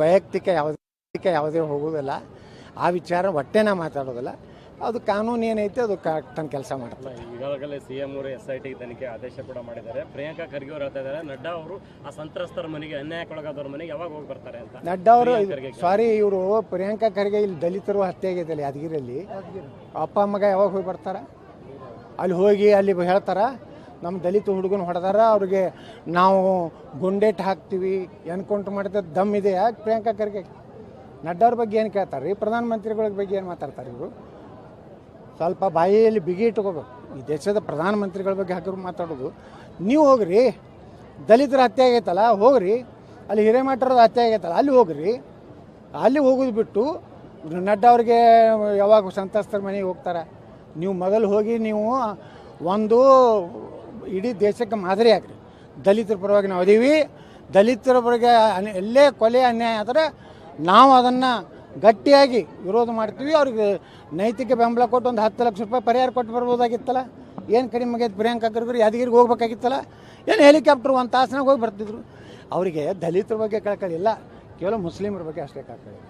ವೈಯಕ್ತಿಕ ಯಾವುದೇ ಯಾವುದೇ ಹೋಗೋದಿಲ್ಲ. ಆ ವಿಚಾರ ಹೊಟ್ಟೆನ ಮಾತಾಡೋದಿಲ್ಲ. ಅದು ಕಾನೂನು ಏನೈತೆ ಅದು ಕರೆಕ್ಟ್ ಕೆಲಸ ಮಾಡ್ತಾರೆ ಈಗಾಗಲೇ ಸಿ ಎಂ ಅವರು ಎಸ್ ಐ ಟಿ ತನಿಖೆ ಆದೇಶ ಕೂಡ ಮಾಡಿದ್ದಾರೆ. ಪ್ರಿಯಾಂಕಾ ಖರ್ಗೆ ಅವರು ಹೇಳ್ತಾ ಇದ್ದಾರೆ ನಡ್ಡಾ ಅವರು ಆ ಸಂತ್ರಸ್ತರ ಮನೆಗೆ ಅನ್ಯಾಯಕ್ಕೊಳಗಾದವ್ರ ಮನೆಗೆ ಯಾವಾಗ ಹೋಗಿ ಬರ್ತಾರೆ ಅಂತ? ನಡ್ಡಾ ಅವರು ಸಾರಿ ಇವರು ಪ್ರಿಯಾಂಕಾ ಖರ್ಗೆ ಇಲ್ಲಿ ದಲಿತರು ಹತ್ಯೆ ಆಗೈತಲ್ಲ ಯಾದಗಿರಿಯಲ್ಲಿ. ಅಪ್ಪ ಮಗ ಯಾವಾಗ ಹೋಗಿ ಬರ್ತಾರ? ಅಲ್ಲಿ ಹೋಗಿ ಅಲ್ಲಿ ಹೇಳ್ತಾರ ನಮ್ಮ ದಲಿತ ಹುಡುಗನ ಹೊಡೆದಾರ, ಅವ್ರಿಗೆ ನಾವು ಗುಂಡೇಟ್ ಹಾಕ್ತೀವಿ ಎನ್ಕೌಂಟ್ರ್ ಮಾಡಿದ ದಮ್ ಇದೆಯಾ ಪ್ರಿಯಾಂಕಾ ಖರ್ಗೆ? ನಡ್ಡವ್ರ ಬಗ್ಗೆ ಏನು ಕೇಳ್ತಾರೆ? ರೀ ಪ್ರಧಾನಮಂತ್ರಿಗಳ ಬಗ್ಗೆ ಏನು ಮಾತಾಡ್ತಾರೆ ಇವರು? ಸ್ವಲ್ಪ ಬಾಯಿಯಲ್ಲಿ ಬಿಗಿ ಇಟ್ಕೋಬೇಕು. ಈ ದೇಶದ ಪ್ರಧಾನಮಂತ್ರಿಗಳ ಬಗ್ಗೆ ಹಾಕಿದ್ರು ಮಾತಾಡೋದು. ನೀವು ಹೋಗ್ರಿ. ದಲಿತರ ಹತ್ಯೆ ಆಗೈತಲ್ಲ, ಹೋಗ್ರಿ. ಅಲ್ಲಿ ಹಿರೇಮಠರದ ಹತ್ಯೆ ಆಗೈತಲ್ಲ, ಅಲ್ಲಿ ಹೋಗ್ರಿ. ಅಲ್ಲಿ ಹೋಗೋದು ಬಿಟ್ಟು ನಡ್ಡವ್ರಿಗೆ ಯಾವಾಗ ಸಂತ್ರಸ್ತರ ಮನೆಗೆ ಹೋಗ್ತಾರೆ? ನೀವು ಮೊದಲು ಹೋಗಿ ನೀವು ಒಂದು ಇಡೀ ದೇಶಕ್ಕೆ ಮಾದರಿ ಹಾಕ್ರಿ ದಲಿತರ ಪರವಾಗಿ ನಾವು ಅದೀವಿ ದಲಿತರ ಬಗ್ಗೆ ಎಲ್ಲೇ ಕೊಲೆ ಅನ್ಯಾಯ ಆದರೆ ನಾವು ಅದನ್ನು ಗಟ್ಟಿಯಾಗಿ ವಿರೋಧ ಮಾಡ್ತೀವಿ. ಅವ್ರಿಗೆ ನೈತಿಕ ಬೆಂಬಲ ಕೊಟ್ಟು ಒಂದು ಹತ್ತು ಲಕ್ಷ ರೂಪಾಯಿ ಪರಿಹಾರ ಕೊಟ್ಟು ಬರ್ಬೋದಾಗಿತ್ತಲ್ಲ? ಏನು ಕಡಿಮೆ ಆಗೈತೆ ಪ್ರಿಯಾಂಕಾ ಖರ್ಗೆ ಯಾದಗಿರಿಗೆ ಹೋಗ್ಬೇಕಾಗಿತ್ತಲ್ಲ? ಏನು ಹೆಲಿಕಾಪ್ಟರ್ ಒಂದು ತಾಸಿನಾಗ ಹೋಗಿ ಬರ್ತಿದ್ರು? ಅವರಿಗೆ ದಲಿತರ ಬಗ್ಗೆ ಕಳ್ಕೊಳ್ಳಿಲ್ಲ ಕೇವಲ ಮುಸ್ಲಿಮರ ಬಗ್ಗೆ ಅಷ್ಟೇ ಕಳ್ಕೊಳ್ಳಿ